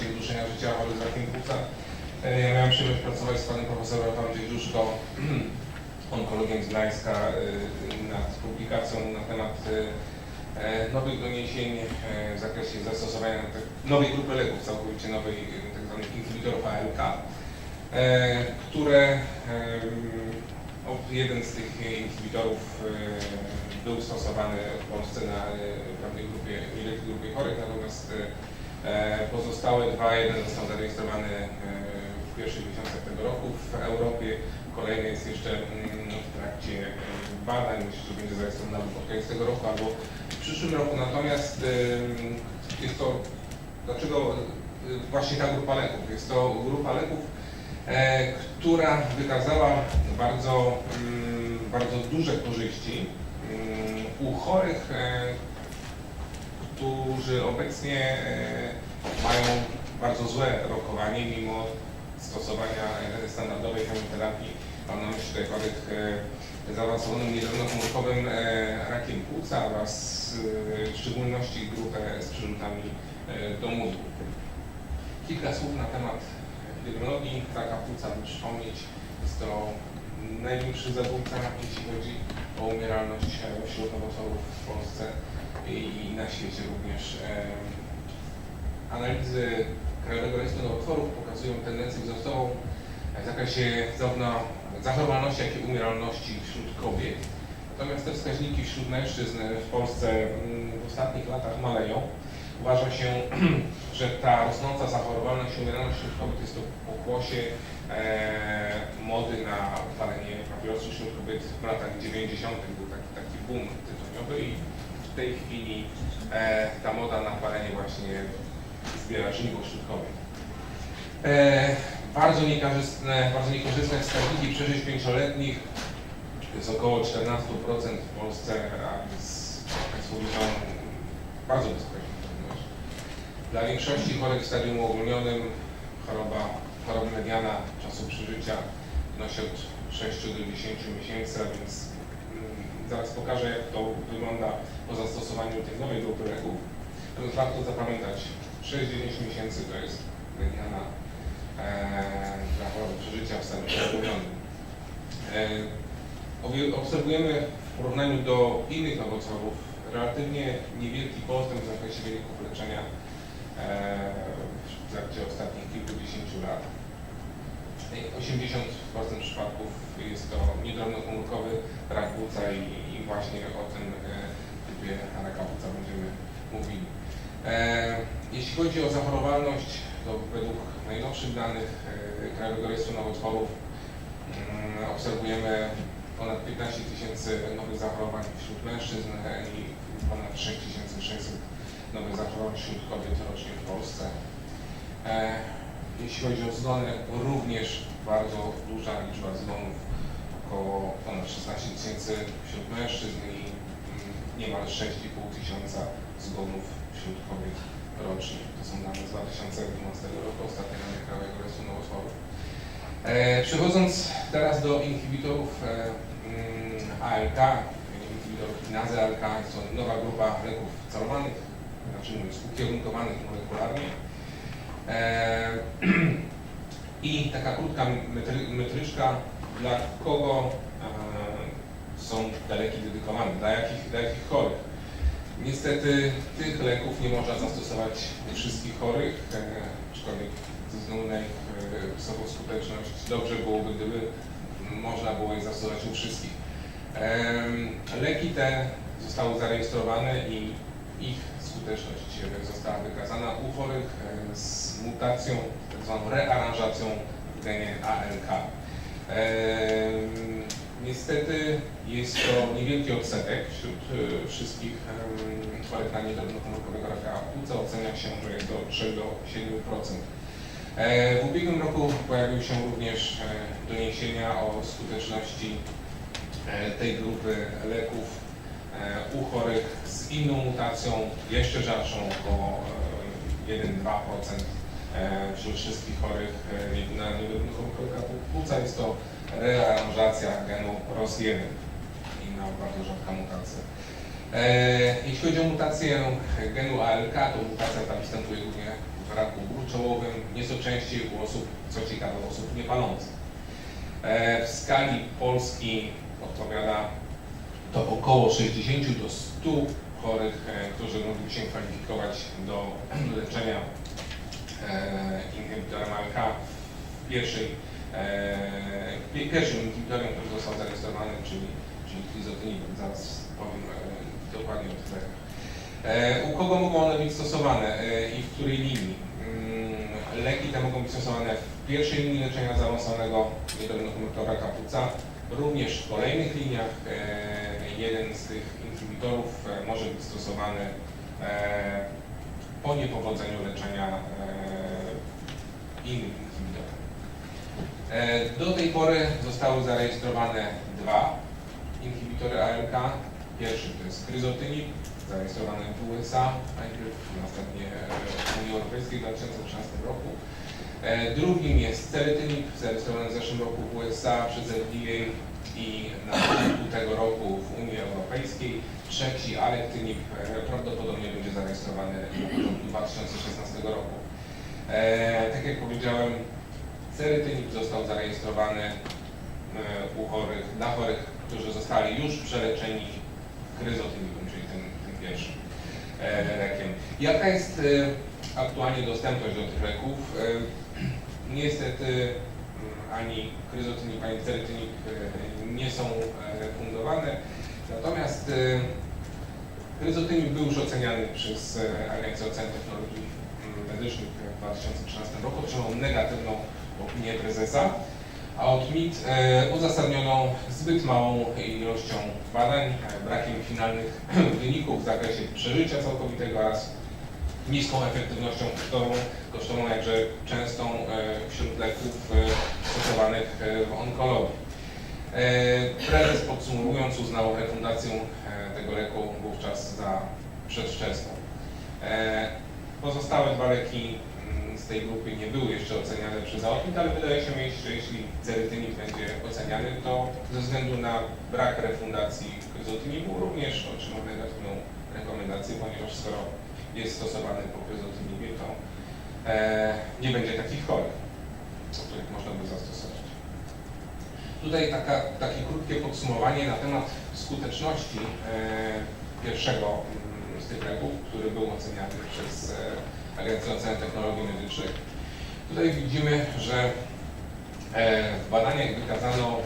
możliwości wydłużenia życia chorych z rakiem Ja miałem przyjemność pracować z panem profesorem Andrzej Duszko, onkologiem z Gdańska, e, nad publikacją na temat e, e, nowych doniesień w zakresie zastosowania nowej grupy leków, całkowicie nowej, e, tak inhibitorów ALK, które jeden z tych inhibitorów był stosowany w Polsce na pewnej grupie, niewielkiej grupie chorych, natomiast pozostałe dwa, jeden został zarejestrowany e, w pierwszych miesiącach tego roku w Europie, kolejny jest jeszcze mm, w trakcie e, badań, myślę, że będzie zarejestrowany pod koniec tego roku, albo w przyszłym roku, natomiast jest to, dlaczego e, właśnie ta grupa leków? Jest to grupa leków, e, która wykazała bardzo, mm, bardzo duże korzyści mm, u chorych, e, którzy obecnie e, mają bardzo złe rokowanie mimo stosowania e, standardowej chemioterapii. Tutaj chorych e, zaawansowanym niedrobnokomórkowym e, rakiem płuca oraz w szczególności grupę z przerzutami e, do mózgu. Kilka słów na temat epidemiologii raka płuca, by przypomnieć, jest to największy zabójca, jeśli chodzi o umieralność wśród nowotworów w Polsce i na świecie również. E, Analizy Krajowego Rejestru Nowotworów pokazują tendencję wzrostową w zakresie zarówno zachorowalności, jak i umieralności wśród kobiet. Natomiast te wskaźniki wśród mężczyzn w Polsce mm, w ostatnich latach maleją. Uważa się, że ta rosnąca zachorowalność i umieralność wśród kobiet jest to pokłosie e, mody na palenie papierosów wśród kobiet w latach 90. Był taki, taki boom tytoniowy i tej chwili e, ta moda na palenie właśnie zbiera żniwo wśród kobiet. E, bardzo niekorzystne, bardzo niekorzystne wskaźniki przeżyć pięcioletnich to jest około 14% w Polsce, a więc Państwo widzą bardzo wysoka. Dla większości chorych w stadium uogólnionym choroba, choroba mediana czasu przeżycia wynosi od 6 do 10 miesięcy, a więc zaraz pokażę jak to wygląda po zastosowaniu tej nowej grupy leków. Natomiast warto zapamiętać, 6-9 miesięcy to jest mediana e, dla choroby przeżycia w stanie uogólnionym. E, obserwujemy w porównaniu do innych nowotworów relatywnie niewielki postęp w zakresie wyników leczenia e, w trakcie ostatnich kilkudziesięciu lat. 80% przypadków jest to niedrobnokomórkowy rak płuca i, i właśnie o tym e, typie raka płuca będziemy mówili. E, jeśli chodzi o zachorowalność, to według najnowszych danych e, Krajowego Rejestru Nowotworów mm, obserwujemy ponad 15 tysięcy nowych zachorowań wśród mężczyzn i ponad 6600 nowych zachorowań wśród kobiet rocznie w Polsce. Jeśli chodzi o zgony, również bardzo duża liczba zgonów, około ponad 16 tysięcy wśród mężczyzn i mm, niemal 6,5 tysiąca zgonów wśród kobiet rocznie. To są dane z 2012 roku, ostatnie dane Krajowego Rejestru Nowotworów. E, przechodząc teraz do inhibitorów e, mm, ALK, inhibitorów kinazy ALK, jest to nowa grupa leków celowanych, znaczy mówiąc ukierunkowanych molekularnie. E, I taka krótka metry, metryczka, dla kogo e, są te leki dedykowane, dla jakich, dla jakich chorych. Niestety tych leków nie można zastosować u wszystkich chorych, e, aczkolwiek ze względu na ich wysoką skuteczność dobrze byłoby, gdyby można było je zastosować u wszystkich. Leki te zostały zarejestrowane i ich skuteczność została wykazana u chorych e, z mutacją, tak zwaną rearanżacją w genie ALK. Em, Niestety jest to niewielki odsetek wśród e, wszystkich chorych na niedrobnokomórkowego raka płuca. Ocenia się, że jest do 3 do 7%. E, W ubiegłym roku pojawiły się również e, doniesienia o skuteczności e, tej grupy leków e, u chorych z inną mutacją, jeszcze rzadszą, około e, 1-2% e, wśród wszystkich chorych e, na raka płuca. Jest to rearanżacja genu ROS1, inna bardzo rzadka mutacja. E, jeśli chodzi o mutację genu ALK, to mutacja ta występuje głównie w raku gruczołowym, nieco częściej u osób, co ciekawe, osób niepalących. E, W skali Polski odpowiada to około 60 do 100 chorych, e, którzy mogliby się kwalifikować do leczenia e, inhibitorem ALK pierwszej, pi- pierwszym inhibitorem, który został zarejestrowany, czyli, czyli klizotinibem. Zaraz powiem e, dokładnie o tych lekach. U kogo mogą one być stosowane i w której linii? Mm, Leki te mogą być stosowane w pierwszej linii leczenia zaawansowanego niedolnokomórkowego raka również w kolejnych liniach. Jeden z tych inhibitorów e, może być stosowany e, po niepowodzeniu leczenia e, innym inhibitorem. Do tej pory zostały zarejestrowane dwa inhibitory ALK. Pierwszy to jest kryzotynib, zarejestrowany w USA, najpierw następnie w Unii Europejskiej w 2013 roku. Drugim jest cerytynib, zarejestrowany w zeszłym roku w USA przez FDA i na początku tego roku. Trzeci, alektynib, e, prawdopodobnie będzie zarejestrowany początku 2016 roku. E, tak jak powiedziałem, cerytynib został zarejestrowany e, u chorych, dla chorych, którzy zostali już przeleczeni kryzotynibem, czyli tym, tym pierwszym e, lekiem. Jaka jest e, aktualnie dostępność do tych leków? E, Niestety mm, ani kryzotynib, ani cerytynib e, nie są e, fundowane, natomiast e, kryzotynib był już oceniany przez e, Agencję Oceny Technologii Medycznych w 2013 roku, otrzymał negatywną opinię prezesa, a od MIT e, uzasadnioną zbyt małą ilością badań, e, brakiem finalnych wyników w zakresie przeżycia całkowitego oraz niską efektywnością kosztową, kosztową jakże częstą wśród leków stosowanych w onkologii. E, Prezes podsumowując uznał refundację e, tego leku wówczas za przedwczesną. Pozostałe dwa leki mm, z tej grupy nie były jeszcze oceniane przez AOPIT, ale wydaje się mi, że jeśli cerytynib będzie oceniany, to ze względu na brak refundacji kryzotynibu również otrzyma negatywną rekomendację, ponieważ skoro jest stosowany po kryzotynibie, to e, nie będzie takich chorych, których można by zastosować. Tutaj taka, takie krótkie podsumowanie na temat skuteczności e, pierwszego mm, z tych leków, który był oceniany przez e, Agencję Oceny Technologii Medycznych. Tutaj widzimy, że e, w badaniach wykazano mm,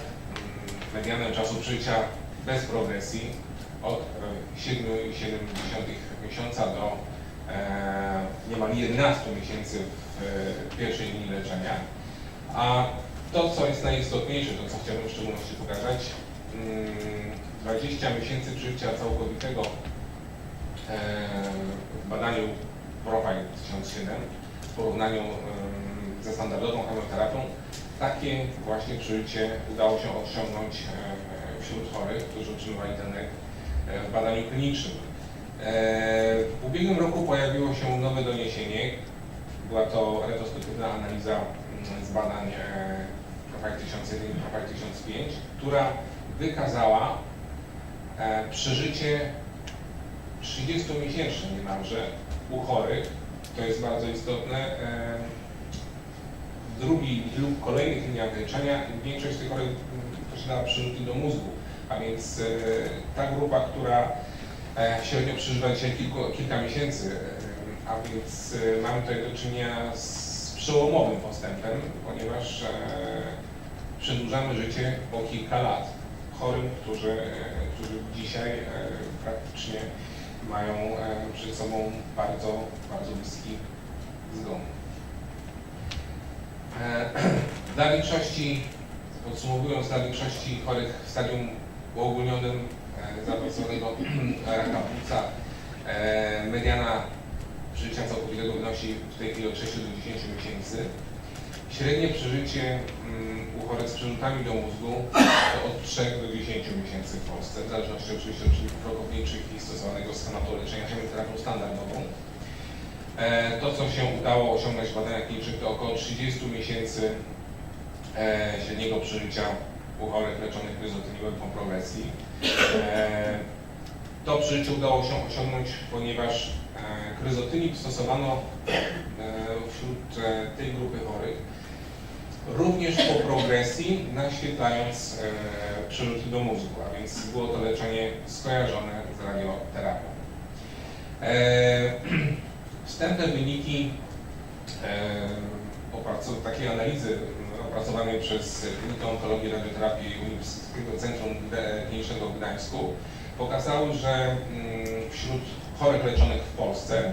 medianę czasu życia bez progresji od e, 7,7 miesiąca do niemal 11 miesięcy w pierwszej linii leczenia. A to, co jest najistotniejsze, to co chciałbym w szczególności pokazać, mm, 20 miesięcy życia całkowitego e, w badaniu Profile 1007 w porównaniu em, ze standardową chemioterapią, takie właśnie przeżycie udało się osiągnąć e, wśród chorych, którzy otrzymywali ten lek e, w badaniu klinicznym. E, W ubiegłym roku pojawiło się nowe doniesienie. Była to retrospektywna analiza mm, z badań Profile 1001 i Profile 1005, która wykazała e, przeżycie 30-miesięczne niemalże u chorych. To jest bardzo istotne. E, W drugiej lub kolejnych liniach leczenia większość tych chorych mm, posiadała przerzuty do mózgu, a więc e, ta grupa, która e, średnio przeżywa dzisiaj kilku, kilka miesięcy, e, a więc e, mamy tutaj do czynienia z przełomowym postępem, ponieważ e, przedłużamy życie o kilka lat chorym, którzy, e, którzy dzisiaj e, praktycznie mają e, przed sobą bardzo, bardzo bliski zgon. Dla większości, podsumowując, dla większości chorych w stadium uogólnionym zaawansowanego raka płuca mediana życia całkowitego wynosi w tej chwili od 6 do 10 miesięcy. Średnie przeżycie mm, u chorych z przerzutami do mózgu to od 3 do 10 miesięcy w Polsce, w zależności oczywiście od czynników rokowniczych i stosowanego schematu leczenia chemioterapią standardową. E, To, co się udało osiągnąć w badaniach klinicznych, to około 30 miesięcy e, średniego przeżycia u chorych leczonych kryzotynibem po progresji. E, To przeżycie udało się osiągnąć, ponieważ kryzotynib stosowano wśród tej grupy również po progresji naświetlając e, przerzuty do mózgu, a więc było to leczenie skojarzone z radioterapią. E, wstępne wyniki e, takiej analizy m, opracowanej przez Klinikę Onkologii Radioterapii Uniwersyteckiego Centrum Klinicznego w Gdańsku pokazały, że mm, wśród chorych leczonych w Polsce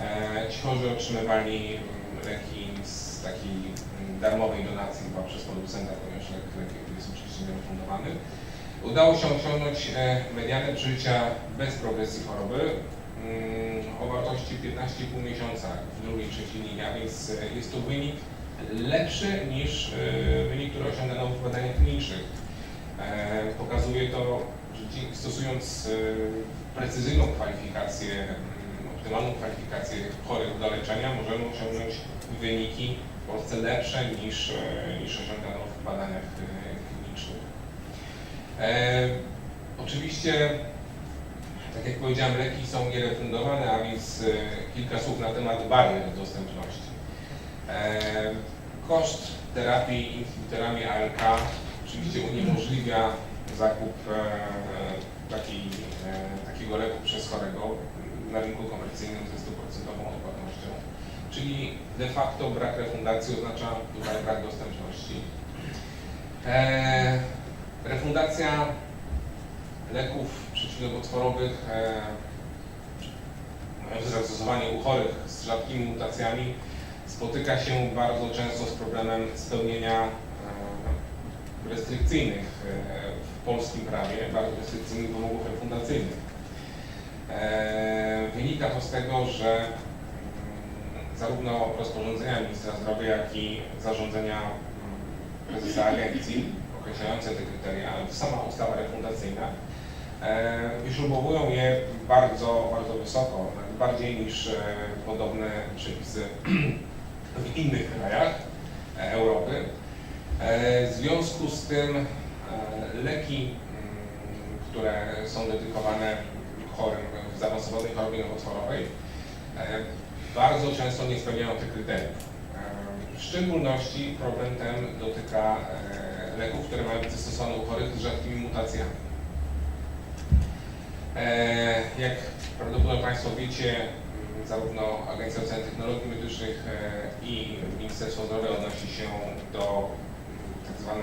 e, ci chorzy otrzymywali mm, leki z takiej mm, darmowej donacji chyba przez producenta, ponieważ lek, lek jest oczywiście refundowany. Udało się osiągnąć e, medianę przeżycia bez progresji choroby mm, o wartości 15,5 miesiąca w drugiej trzeciej linii, a więc e, jest to wynik lepszy niż e, wynik, który osiągano w badaniach klinicznych. Pokazuje to, że stosując precyzyjną kwalifikację, mm, optymalną kwalifikację chorych do leczenia, możemy osiągnąć wyniki Polsce lepsze niż, e, niż osiągano w badaniach e, klinicznych. E, oczywiście, tak jak powiedziałem, leki są nierefundowane, a więc e, kilka słów na temat barier dostępności. E, koszt terapii inhibitorami ALK oczywiście uniemożliwia zakup e, takiej, e, takiego leku przez chorego na rynku komercyjnym ze 100% odpłatnością. Czyli de facto brak refundacji oznacza tutaj brak dostępności. E, refundacja leków przeciwnowotworowych e, mających zastosowanie u chorych z rzadkimi mutacjami spotyka się bardzo często z problemem spełnienia e, restrykcyjnych e, w polskim prawie, bardzo restrykcyjnych wymogów refundacyjnych. E, Wynika to z tego, że zarówno rozporządzenia ministra zdrowia, jak i zarządzenia mm, prezesa agencji określające te kryteria, ale sama ustawa refundacyjna e, wyśrubowują je bardzo, bardzo wysoko, bardziej niż e, podobne przepisy w innych krajach e, Europy. W związku z tym leki, mm, które są dedykowane chorym w zaawansowanej chorobie nowotworowej, bardzo często nie spełniają tych kryteriów. W szczególności problem ten dotyka e, leków, które mają być zastosowane u chorych z rzadkimi mutacjami. E, Jak prawdopodobnie Państwo wiecie, zarówno Agencja Oceny Technologii Medycznych e, i Ministerstwo Zdrowia odnosi się do m,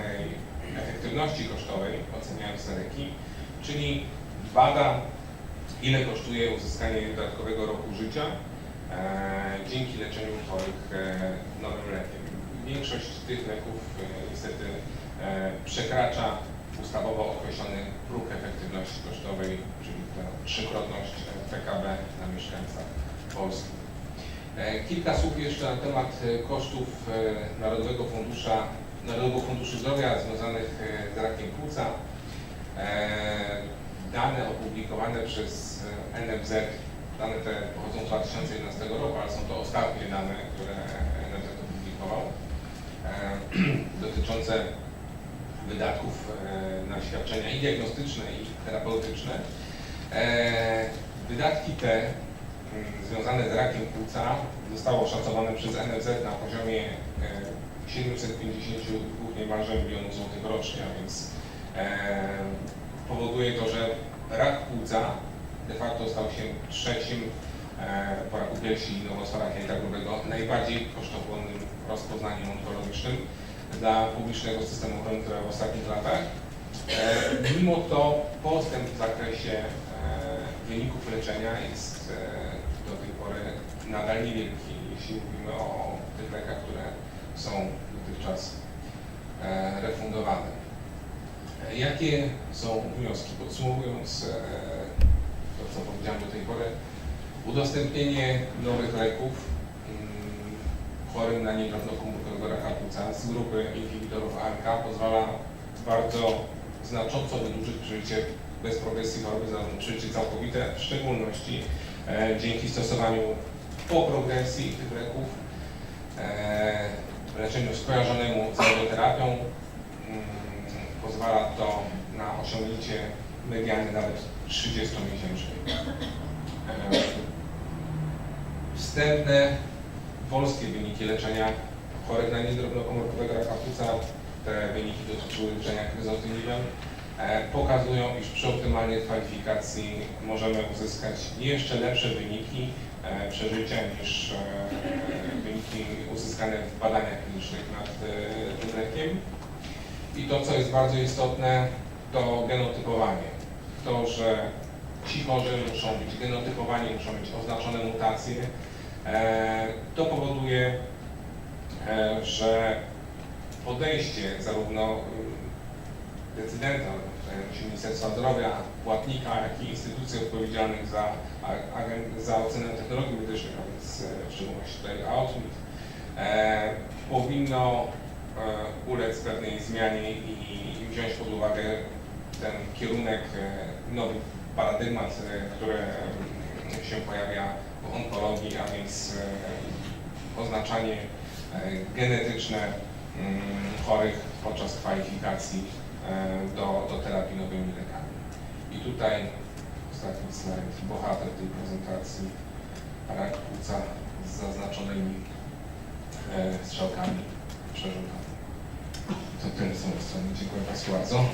tak efektywności kosztowej, oceniając te leki, czyli bada, ile kosztuje uzyskanie dodatkowego roku życia dzięki leczeniu chorych e, nowym lekiem. Większość tych leków e, niestety e, przekracza ustawowo określony próg efektywności kosztowej, czyli ta trzykrotność e, PKB na mieszkańca Polski. E, Kilka słów jeszcze na temat e, kosztów e, Narodowego Fundusza, Narodowego Funduszu Zdrowia związanych e, z rakiem płuca. E, Dane opublikowane przez e, NFZ, dane te pochodzą z 2011 roku, ale są to ostatnie dane, które NFZ opublikował, e, dotyczące wydatków e, na świadczenia i diagnostyczne, i terapeutyczne. E, Wydatki te mm, związane z rakiem płuca zostały oszacowane przez NFZ na poziomie e, 752 niemalże milionów złotych rocznie, a więc e, powoduje to, że rak płuca de facto stał się trzecim e, po raku piersi i nowotworach jelita grubego najbardziej kosztochłonnym rozpoznaniem onkologicznym dla publicznego systemu ochrony zdrowia w ostatnich latach. E, Mimo to postęp w zakresie e, wyników leczenia jest do tej pory nadal niewielki, jeśli mówimy o tych lekach, które są dotychczas refundowane. Jakie są wnioski? Podsumowując to, co powiedziałem do tej pory, udostępnienie nowych leków mm, chorym na niedrobnokomórkowego raka płuca z grupy inhibitorów ARK pozwala bardzo znacząco wydłużyć przeżycie bez progresji choroby, przeżycie całkowite, w szczególności e, dzięki stosowaniu po progresji tych leków, e, leczeniu skojarzonemu z radioterapią, mm, pozwala to na osiągnięcie mediany nawet 30-miesięcznej. E, Wstępne polskie wyniki leczenia chorych na niedrobnokomórkowego raka płuca, te wyniki dotyczyły leczenia kryzotyliwem, e, pokazują, iż przy optymalnej kwalifikacji możemy uzyskać jeszcze lepsze wyniki e, przeżycia niż e, wyniki uzyskane w badaniach klinicznych nad tym lekiem. I to, co jest bardzo istotne, to genotypowanie. To, że ci chorzy muszą być genotypowani, muszą mieć oznaczone mutacje. E, To powoduje, e, że podejście zarówno mm, decydenta, e, Ministerstwa Zdrowia, płatnika, jak i instytucji odpowiedzialnych za, za ocenę technologii medycznych, a więc w szczególności tutaj AOTMIT, e, powinno ulec pewnej zmianie i wziąć pod uwagę ten kierunek e, nowych paradygmat, e, które mm, się pojawia w onkologii, a więc e, oznaczanie genetyczne mm, chorych podczas kwalifikacji do, do terapii nowymi lekami. I tutaj ostatni slajd, bohater tej prezentacji, rak płuca z zaznaczonymi strzałkami przerzutami. To tyle z mojej strony. Dziękuję Państwu bardzo.